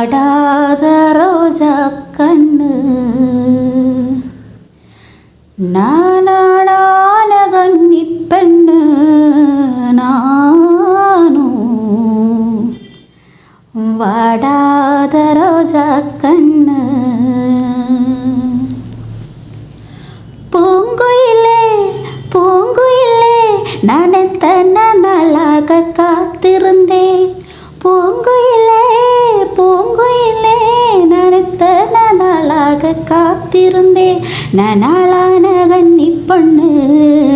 வாடாத ரோஜா கண்ணு நானான கன்னி பெண்ணு நானும் வாடாத ரோஜா கண்ணு பூங்குயிலே பூங்குயிலே நான் எத்தனை நாளாக காத்திருந்தேன் நனாளான நாளான கன்னி பொண்ணு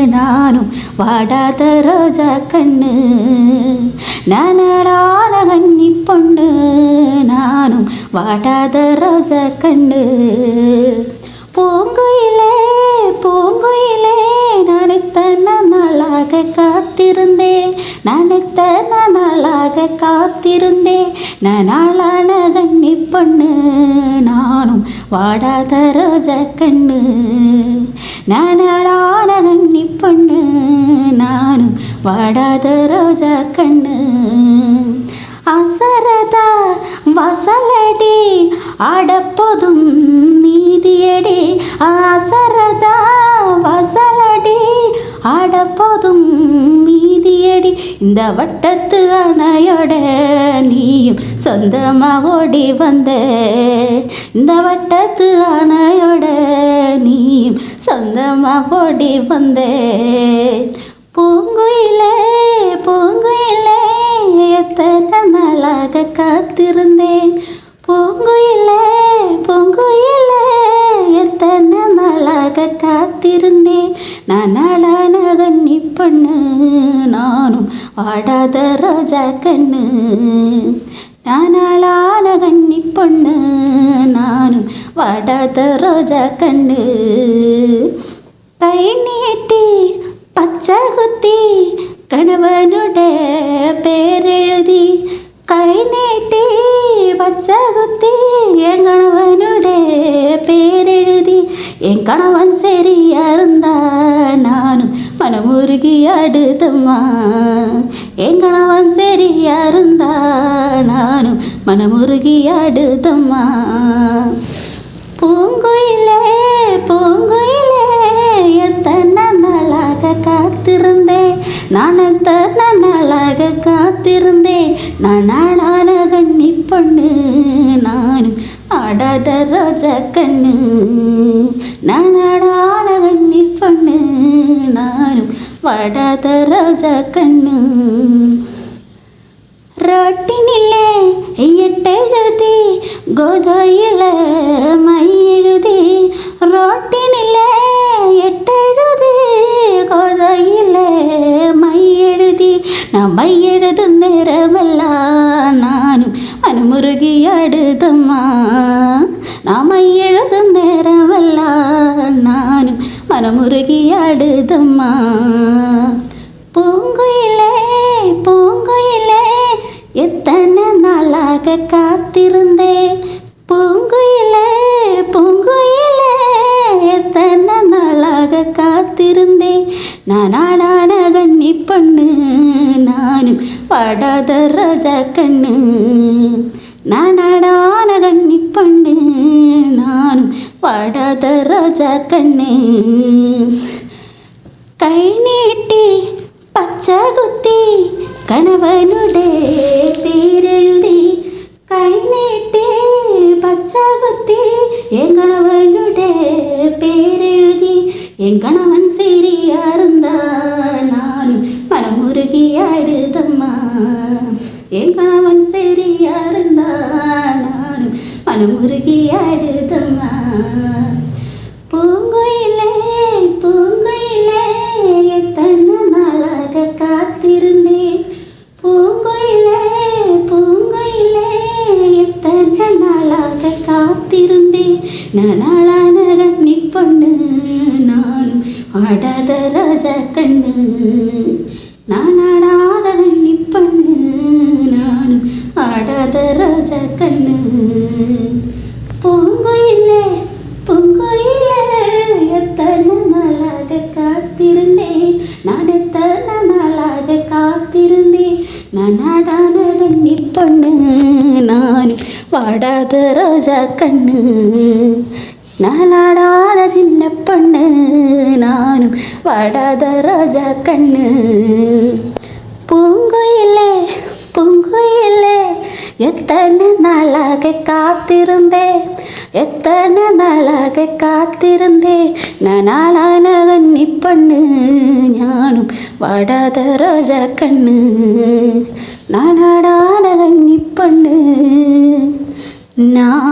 நானும் வாடாத ரோஜா கண்ணு. நனடான நாடான கன்னி பொண்ணு நானும் வாடாத ரோஜா கண்ணு. பூங்குயிலே பூங்குயிலே நான் எத்தனை நாளாக காத்திருந்தேன் நான் எத்தனை நாளாக காத்திருந்தேன் நான் பொண்ணு நானும் வாடாத ரோஜ கண்ணு. நானடானகம் நீ கண்ணி பொண்ணு நானும் வாடாத ரோஜ கண்ணு. அசரதா வசலடி ஆடப்போதும் இந்த வட்டத்து அணையோட நீயும் சொந்தமாக ஓடி வந்த. இந்த வட்டத்து அணையோட நீயும் சொந்தமாக ஓடி வந்த. பூங்குயிலே பூங்குயிலே எத்தனை நாளாக காத்திருந்தேன். பூங்குயிலே பூங்குயிலே எத்தனை நாளாக காத்திருந்தேன். நான் நாளான கன்னி பண்ணு நானும் வாடாத ரோஜா கண்ணு நான் நாளான கன்னி பொண்ணு நானும் வாடாத ரோஜா கண்ணு கை நீட்டி பச்சை குத்தி கணவனுட பேரெழுதி கை நீட்டி பச்சை குத்தி என் கணவனுட பேரெழுதி என் கணவன் மனமுருகி அடுத்தம்மா எங்கனவன் சரியா இருந்தா நானும் மனமுருகி அடுத்தம்மா பூங்குயிலே பூங்குயிலே எத்தனை நாளாக காத்திருந்தேன். நான் எத்தனை நாளாக காத்திருந்தேன். நான் நாடான கண்ணி பொண்ணு நானும் ஆடாத ரோஜா கண்ணு படாத ரோஜா கண்ணு. ரோட்டினிலே எட்டெழுதி கோதையில மை எழுதி. ரோட்டினிலே எட்டெழுதி கோதையில மை எழுதி. நான் மை எழுதும் நேரமெல்லாம் நானும் மனமுருகி அடுதம்மா நான் எழுதும் நேரமெல்லாம் நானும் மனமுருகி அடுதம்மா உனக்காக காத்திருந்தேன் பூங்குயில பூங்குயில எத்தனை நாளாக காத்திருந்தேன் நானான கண்ணி பண்ணு நானும் படாத ராஜா கண்ணு. நானான கண்ணி பண்ணு நானும் படாத ராஜா கண்ணு. கை நீட்டி பச்சை குத்தி கணவனுடைய என் கணவன் சிறியா இருந்தா நானும் மனமுருகி அழுதம்மா என் கணவன் சிறியா இருந்தா நானும் மனமுருகி அழுதம்மா பூங்குயிலே பூங்குயிலே எத்தனை நாளாக காத்திருந்தேன். பூங்குயிலே பூங்குயிலே எத்தனை நாளாக காத்திருந்தேன். நான் நாளான ஆடாத ராஜா கண்ணு. நான் ஆடாத கண்ணி பொண்ணு நானும் ரோஜா கண்ணு. பொங்கு இல்லை பொங்கு இல்லை. எத்தனை நாளாக காத்திருந்தேன். நான் எத்தனை நாளாக காத்திருந்தேன். நான் ஆடாத கண்ணி பண்ணு நான் வாடாத ராஜா கண்ணு. நானாடாத சின்ன பொண்ணு நானும் வாடாத ரோஜா கண்ணு பூங்குயிலே பூங்குயிலே எத்தனை நாளாக காத்திருந்தேன் எத்தனை நாளாக காத்திருந்தேன். நான் ஆளான கண்ணி பண்ணு ஞானும் வாடாத ரோஜா கண்ணு நானாடான கண்ணி பண்ணு நான்